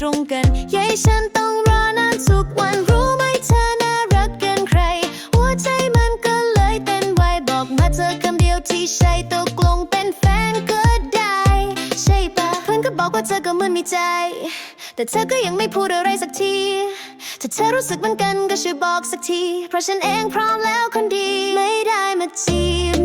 ตรงกันยายฉันต้องรอนานสุกวันรู้ไหมเธอน่ารักกันใคร หัวใจมันก็เลยเต้นไวบอกมาเจอคำเดียวที่ใช่ตกลงเป็นแฟนก็ได้ ใช่ปะเพื่อนก็บอกว่าเธอก็เหมือนมีใจ แต่เธอก็ยังไม่พูดอะไรสักทีถ้าเธอรู้สึกเหมือนกันก็ช่วยบอกสักที เพราะฉันเองพร้อมแล้วคนดีไม่ได้มาจีบ